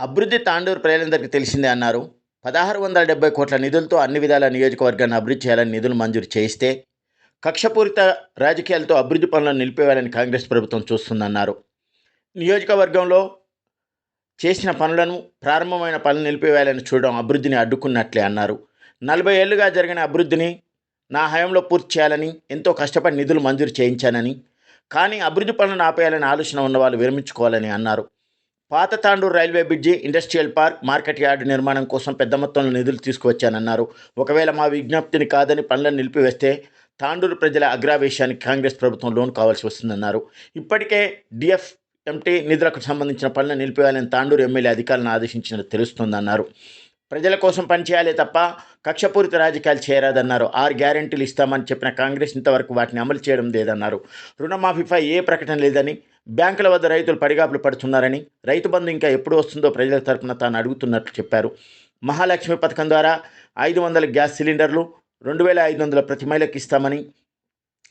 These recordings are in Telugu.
అభివృద్ధి తాండూరు ప్రజలందరికీ తెలిసిందే అన్నారు. పదహారు వందల డెబ్బై కోట్ల నిధులతో అన్ని విధాల నియోజకవర్గాన్ని అభివృద్ధి చేయాలని నిధులు మంజూరు చేయిస్తే కక్షపూరిత రాజకీయాలతో అభివృద్ధి పనులను నిలిపివేయాలని కాంగ్రెస్ ప్రభుత్వం చూస్తుందన్నారు. నియోజకవర్గంలో చేసిన పనులను ప్రారంభమైన పనులు నిలిపివేయాలని చూడడం అభివృద్ధిని అడ్డుకున్నట్లే అన్నారు. నలభై ఏళ్ళుగా జరిగిన అభివృద్ధిని నా హయాంలో పూర్తి చేయాలని ఎంతో కష్టపడి నిధులు మంజూరు చేయించానని కానీ అభివృద్ధి పనులను ఆపేయాలని ఆలోచన ఉన్నవాళ్ళు విరమించుకోవాలని అన్నారు. పాత Tandur railway bridge industrial park market yard నిర్మాణం కోసం పెద్ద మొత్తంలో నిధులు తీసుకువచ్చానన్నారు. ఒకవేళ మా విజ్ఞప్తిని కాదని పనులను నిలిపివేస్తే తాండూరు ప్రజల అగ్రావేశానికి కాంగ్రెస్ ప్రభుత్వం లోన్ కావాల్సి వస్తుందన్నారు. ఇప్పటికే డిఎఫ్ ఎంటీ నిధులకు సంబంధించిన పనులను నిలిపివేయాలని తాండూరు ఎమ్మెల్యే అధికారులను ఆదేశించినట్టు తెలుస్తోందన్నారు. ప్రజల కోసం పనిచేయాలి తప్ప కక్షపూరిత రాజకీయాలు చేయరాదన్నారు. ఆరు గ్యారెంటీలు ఇస్తామని చెప్పిన కాంగ్రెస్ ఇంతవరకు వాటిని అమలు చేయడం లేదన్నారు. రుణమాఫీపై ఏ ప్రకటన లేదని బ్యాంకుల వద్ద రైతులు పడిగాపులు పడుతున్నారని రైతు బంధు ఇంకా ఎప్పుడు వస్తుందో ప్రజల తరపున తాను అడుగుతున్నట్లు చెప్పారు. మహాలక్ష్మి పథకం ద్వారా ఐదు వందల గ్యాస్ సిలిండర్లు రెండు వేల ఐదు వందల ప్రతి మహిళకి ఇస్తామని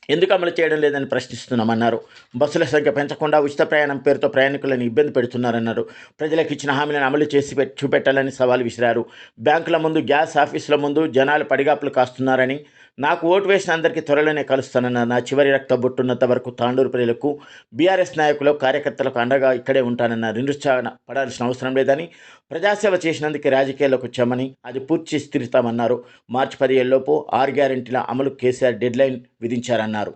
ఎందుకు అమలు చేయడం లేదని ప్రశ్నిస్తున్నామన్నారు. బస్సుల సంఖ్య పెంచకుండా ఉచిత ప్రయాణం పేరుతో ప్రయాణికులను ఇబ్బంది పెడుతున్నారన్నారు. ప్రజలకు ఇచ్చిన హామీలను అమలు చేసి చూపెట్టాలని సవాల్ విసిరారు. బ్యాంకుల ముందు గ్యాస్ ఆఫీసుల ముందు జనాలు పడిగాపులు కాస్తున్నారని నాకు ఓటు వేసిన అందరికీ త్వరలోనే కలుస్తానన్న నా చివరి రక్త బొట్టున్నంత వరకు తాండూరు ప్రజలకు బీఆర్ఎస్ నాయకులు కార్యకర్తలకు అండగా ఇక్కడే ఉంటానన్న నిరుత్సాహన పడాల్సిన అవసరం లేదని ప్రజాసేవ చేసినందుకు రాజకీయాల్లోకి వచ్చామని అది పూర్తి చేసి మార్చి పదిహేడులోపు ఆరు గ్యారెంటీల అమలు కేసీఆర్ డెడ్ లైన్ విధించారన్నారు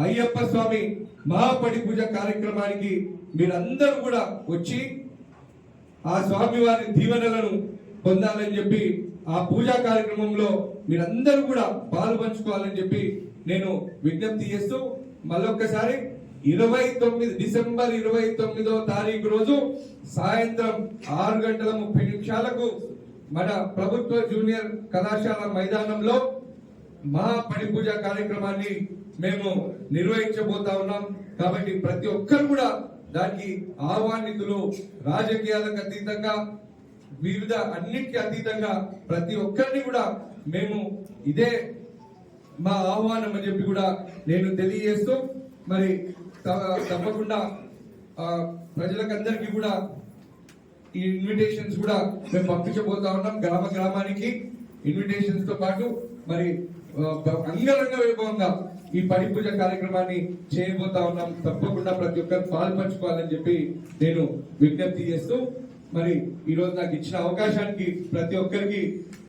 అయ్యప్ప స్వామి మహాపడి పూజ కార్యక్రమానికి మీరందరూ కూడా వచ్చి ఆ స్వామి వారి దీవెనలను పొందాలని చెప్పి ఆ పూజా కార్యక్రమంలో మీరందరూ కూడా పాలు పంచుకోవాలని చెప్పి నేను విజ్ఞప్తి చేస్తూ మళ్ళొక్కసారి ఇరవై తొమ్మిది డిసెంబర్ ఇరవై తొమ్మిదో తారీఖు రోజు సాయంత్రం ఆరు గంటల ముప్పై నిమిషాలకు మన ప్రభుత్వ జూనియర్ కళాశాల మైదానంలో మహాపడి పూజ కార్యక్రమాన్ని మేము నిర్వహించబోతా ఉన్నాం. కాబట్టి ప్రతి ఒక్కరు కూడా దానికి ఆహ్వానితులు రాజకీయాలకు అతీతంగా వివిధ అన్నిటికీ అతీతంగా ప్రతి ఒక్కరిని కూడా మేము ఇదే మా ఆహ్వానం అని చెప్పి కూడా నేను తెలియజేస్తూ మరి త- తప్పకుండా ప్రజలకందరికీ కూడా ఈ ఇన్విటేషన్స్ కూడా మేము పంపించబోతా ఉన్నాం గ్రామ గ్రామానికి. ఇన్విటేషన్స్తో పాటు మరి అంగరంగ వైభవంగా ఈ పడి పూజ కార్యక్రమాన్ని చేయబోతా ఉన్నాం. తప్పకుండా ప్రతి ఒక్కరు పాల్పంచుకోవాలని చెప్పి నేను విజ్ఞప్తి చేస్తూ మరి ఈరోజు నాకు ఇచ్చిన అవకాశానికి ప్రతి ఒక్కరికి